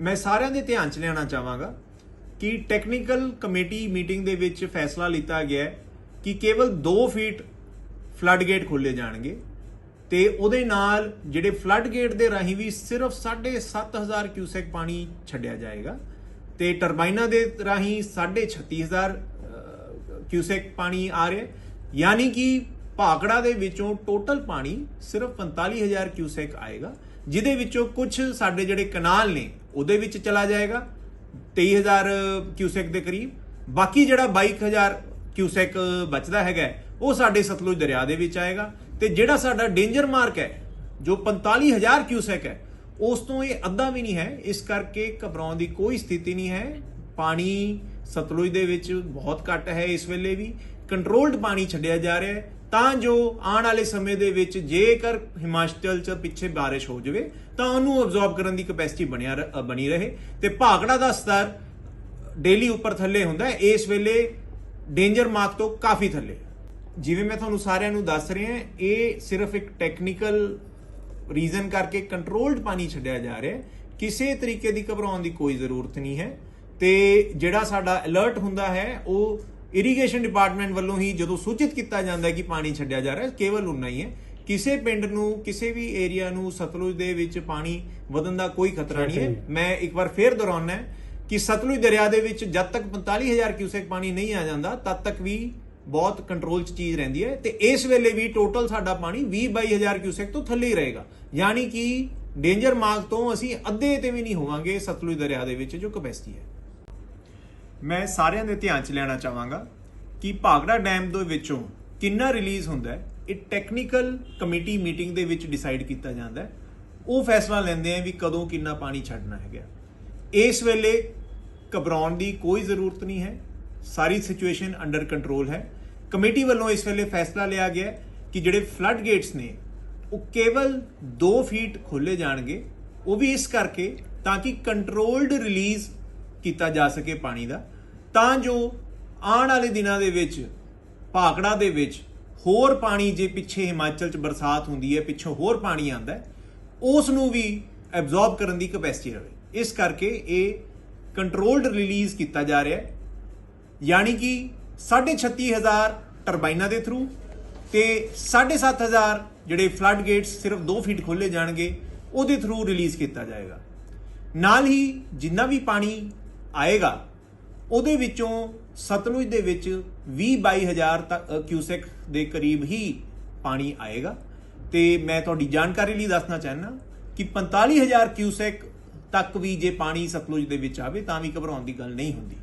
ਮੈਂ ਸਾਰਿਆਂ ਦੇ ਧਿਆਨ 'ਚ ਲਿਆਉਣਾ ਚਾਹਾਂਗਾ ਕਿ ਟੈਕਨੀਕਲ ਕਮੇਟੀ ਮੀਟਿੰਗ ਦੇ ਵਿੱਚ ਫੈਸਲਾ ਲਿੱਤਾ ਗਿਆ ਕਿ ਕੇਵਲ 2 ਫੀਟ ਫਲੱਡ ਗੇਟ ਖੋਲੇ ਜਾਣਗੇ ਤੇ ਉਹਦੇ ਨਾਲ ਜਿਹੜੇ ਫਲੱਡ ਗੇਟ ਦੇ ਰਾਹੀਂ ਵੀ ਸਿਰਫ 7500 ਕਿਊਸੈਕ ਪਾਣੀ ਛੱਡਿਆ ਜਾਏਗਾ ਤੇ ਟਰਬਾਈਨਾਂ ਦੇ ਰਾਹੀਂ 36500 ਕਿਊਸੈਕ ਪਾਣੀ ਆ ਰਿਹਾ ਯਾਨੀ ਕਿ ਭਾਗੜਾ ਦੇ ਵਿੱਚੋਂ ਟੋਟਲ ਪਾਣੀ ਸਿਰਫ 45000 ਕਿਊਸੈਕ ਆਏਗਾ, ਜਿਹਦੇ ਵਿੱਚੋਂ ਕੁਝ ਸਾਡੇ ਜਿਹੜੇ ਕਨਾਲ ਨੇ ਉਹਦੇ ਵਿੱਚ ਚਲਾ ਜਾਏਗਾ 23000 ਕਿਊਸੈਕ ਦੇ ਕਰੀਬ। ਬਾਕੀ ਜਿਹੜਾ 22000 ਕਿਊਸੈਕ ਬਚਦਾ ਹੈਗਾ, ਉਹ ਸਾਡੇ ਸਤਲੁਜ ਦਰਿਆ ਦੇ ਵਿੱਚ ਆਏਗਾ। ਤੇ ਜਿਹੜਾ ਸਾਡਾ ਡੇਂਜਰ ਮਾਰਕ ਹੈ, ਜੋ 45000 ਕਿਊਸੈਕ ਹੈ, ਉਸ ਤੋਂ ਇਹ ਅੱਧਾ ਵੀ ਨਹੀਂ ਹੈ। ਇਸ ਕਰਕੇ ਘਬਰਾਉਣ ਦੀ ਕੋਈ ਸਥਿਤੀ ਨਹੀਂ ਹੈ। ਪਾਣੀ ਸਤਲੁਜ ਦੇ ਵਿੱਚ ਬਹੁਤ ਘੱਟ ਹੈ ਇਸ ਵੇਲੇ ਵੀ। ਕੰਟਰੋਲਡ ਪਾਣੀ ਛੱਡਿਆ ਜਾ ਰਿਹਾ ਹੈ, ਤਾਂ ਜੋ ਆਉਣ ਵਾਲੇ ਸਮੇਂ ਦੇ ਵਿੱਚ ਜੇਕਰ ਹਿਮਾਚਲ ਚ ਪਿੱਛੇ ਬਾਰਿਸ਼ ਹੋ ਜਾਵੇ, ਤਾਂ ਉਹਨੂੰ ਅਬਜ਼ੌਰਬ ਕਰਨ ਦੀ ਕਪੈਸਿਟੀ ਬਣਿਆ ਰ- ਬਣੀ ਰਹੇ। ਤੇ ਭਾਗੜਾ ਦਾ ਸਤਰ ਡੇਲੀ ਉੱਪਰ ਥੱਲੇ ਹੁੰਦਾ ਹੈ, ਇਸ ਵੇਲੇ ਡੇਂਜਰ ਮਾਰਕ ਤੋਂ ਕਾਫੀ ਥੱਲੇ। ਜਿਵੇਂ ਮੈਂ ਤੁਹਾਨੂੰ ਸਾਰਿਆਂ ਨੂੰ ਦੱਸ ਰਿਹਾ ਇਹ ਸਿਰਫ ਇੱਕ ਟੈਕਨੀਕਲ ਰੀਜ਼ਨ ਕਰਕੇ ਕੰਟਰੋਲਡ ਪਾਣੀ ਛੱਡਿਆ ਜਾ ਰਿਹਾ ਕਿਸੇ ਤਰੀਕੇ ਦੀ ਘਬਰਾਉਣ ਦੀ ਕੋਈ ਜ਼ਰੂਰਤ ਨਹੀਂ ਹੈ। ਤੇ ਜਿਹੜਾ ਸਾਡਾ ਅਲਰਟ ਹੁੰਦਾ ਹੈ, ਉਹ ਇਰੀਗੇਸ਼ਨ ਡਿਪਾਰਟਮੈਂਟ ਵੱਲੋਂ ਹੀ ਜਦੋਂ ਸੂਚਿਤ ਕੀਤਾ ਜਾਂਦਾ ਹੈ ਕਿ ਪਾਣੀ ਛੱਡਿਆ ਜਾ ਰਿਹਾ ਹੈ ਕੇਵਲ ਉਨਾ ਹੀ ਹੈ। ਕਿਸੇ ਪਿੰਡ ਨੂੰ ਕਿਸੇ ਵੀ ਏਰੀਆ ਨੂੰ ਸਤਲੁਜ ਦੇ ਵਿੱਚ ਪਾਣੀ ਵਧਣ ਦਾ ਕੋਈ ਖਤਰਾ ਨਹੀਂ ਹੈ। ਮੈਂ ਇੱਕ ਵਾਰ ਫੇਰ ਦੁਹਰਾਉਣਾ ਹੈ ਕਿ ਸਤਲੁਜ ਦਰਿਆ ਦੇ ਵਿੱਚ ਜਦ ਤੱਕ 45000 ਕਿਊਸੈਕ ਪਾਣੀ ਨਹੀਂ ਆ ਜਾਂਦਾ ਤਦ ਤੱਕ ਵੀ ਬਹੁਤ ਕੰਟਰੋਲ 'ਚ ਚੀਜ਼ ਰਹਿੰਦੀ ਹੈ ਤੇ ਇਸ ਵੇਲੇ ਵੀ ਟੋਟਲ ਸਾਡਾ ਪਾਣੀ 20 22000 ਕਿਊਸੈਕ ਤੋਂ ਥੱਲੇ ਹੀ ਰਹੇਗਾ। ਯਾਨੀ ਕਿ ਡੇਂਜਰ ਮਾਰਕ ਤੋਂ ਅਸੀਂ ਅੱਧੇ ਤੇ ਵੀ ਨਹੀਂ ਹੋਵਾਂਗੇ ਸਤਲੁਜ ਦਰਿਆ ਦੇ ਵਿੱਚ ਜੋ ਕਪੈਸਿਟੀ ਹੈ। ਮੈਂ ਸਾਰਿਆਂ ਦੇ ਧਿਆਨ 'ਚ ਲੈਣਾ ਚਾਹਾਂਗਾ ਕਿ ਭਾਗੜਾ ਡੈਮ ਦੇ ਵਿੱਚੋਂ ਕਿੰਨਾ ਰਿਲੀਜ਼ ਹੁੰਦਾ ਹੈ, ਇਹ ਟੈਕਨੀਕਲ ਕਮੇਟੀ ਮੀਟਿੰਗ ਦੇ ਵਿੱਚ ਡਿਸਾਈਡ ਕੀਤਾ ਜਾਂਦਾ ਹੈ। ਉਹ ਫੈਸਲਾ ਲੈਂਦੇ ਆ ਵੀ ਕਦੋਂ ਕਿੰਨਾ ਪਾਣੀ ਛੱਡਣਾ ਹੈਗਾ ਇਸ ਵੇਲੇ ਘਬਰਾਉਣ ਦੀ ਕੋਈ ਜ਼ਰੂਰਤ ਨਹੀਂ ਹੈ, ਸਾਰੀ ਸਿਚੁਏਸ਼ਨ ਅੰਡਰ ਕੰਟਰੋਲ ਹੈ। ਕਮੇਟੀ ਵੱਲੋਂ ਇਸ ਵੇਲੇ ਫੈਸਲਾ ਲਿਆ ਗਿਆ ਕਿ ਜਿਹੜੇ ਫਲੱਡ ਗੇਟਸ ਨੇ, ਉਹ ਕੇਵਲ 2 ਫੀਟ ਖੋਲੇ ਜਾਣਗੇ, ਉਹ ਵੀ ਇਸ ਕਰਕੇ ਤਾਂ ਕਿ ਕੰਟਰੋਲਡ ਰਿਲੀਜ਼ ਕੀਤਾ ਜਾ ਸਕੇ ਪਾਣੀ ਦਾ। ਤਾਂ ਜੋ ਆਉਣ ਵਾਲੇ ਦਿਨਾਂ ਦੇ ਵਿੱਚ ਭਾਕੜਾ ਦੇ ਵਿੱਚ ਹੋਰ ਪਾਣੀ ਜੇ ਪਿੱਛੇ ਹਿਮਾਚਲ ਚ ਬਰਸਾਤ ਹੁੰਦੀ ਹੈ, ਪਿੱਛੋਂ ਹੋਰ ਪਾਣੀ ਆਂਦਾ ਉਸ ਨੂੰ ਵੀ ਐਬਜ਼ੌਰਬ ਕਰਨ ਦੀ ਕਪੈਸਿਟੀ ਰਹੇ ਇਸ ਕਰਕੇ ਇਹ ਕੰਟਰੋਲਡ ਰਿਲੀਜ਼ ਕੀਤਾ ਜਾ ਰਿਹਾ ਹੈ। ਯਾਨੀ ਕਿ 36500 ਟਰਬਾਈਨਾਂ ਦੇ ਥਰੂ ਤੇ 7500 ਜਿਹੜੇ ਫਲੱਡ ਗੇਟਸ ਸਿਰਫ 2 ਫੀਟ ਖੋਲੇ ਜਾਣਗੇ, ਉਹਦੇ ਥਰੂ ਰਿਲੀਜ਼ ਕੀਤਾ ਜਾਏਗਾ। ਨਾਲ ਹੀ ਜਿੰਨਾ ਵੀ ਪਾਣੀ ਆਏਗਾ ਉਹਦੇ ਵਿੱਚੋਂ ਸਤਲੁਜ ਦੇ ਵਿੱਚ 20 22000 ਤੱਕ ਅ, ਕਿਊਸੈਕ ਦੇ ਕਰੀਬ ਹੀ ਪਾਣੀ ਆਏਗਾ। ਤੇ ਮੈਂ ਤੁਹਾਡੀ ਜਾਣਕਾਰੀ ਲਈ ਦੱਸਣਾ ਚਾਹੁੰਦਾ ਕਿ 45000 ਕਿਊਸੈਕ ਤੱਕ ਵੀ ਜੇ ਪਾਣੀ ਸਤਲੁਜ ਦੇ ਵਿੱਚ ਆਵੇ ਤਾਂ ਵੀ ਘਬਰਾਉਣ ਦੀ ਗੱਲ ਨਹੀਂ ਹੁੰਦੀ।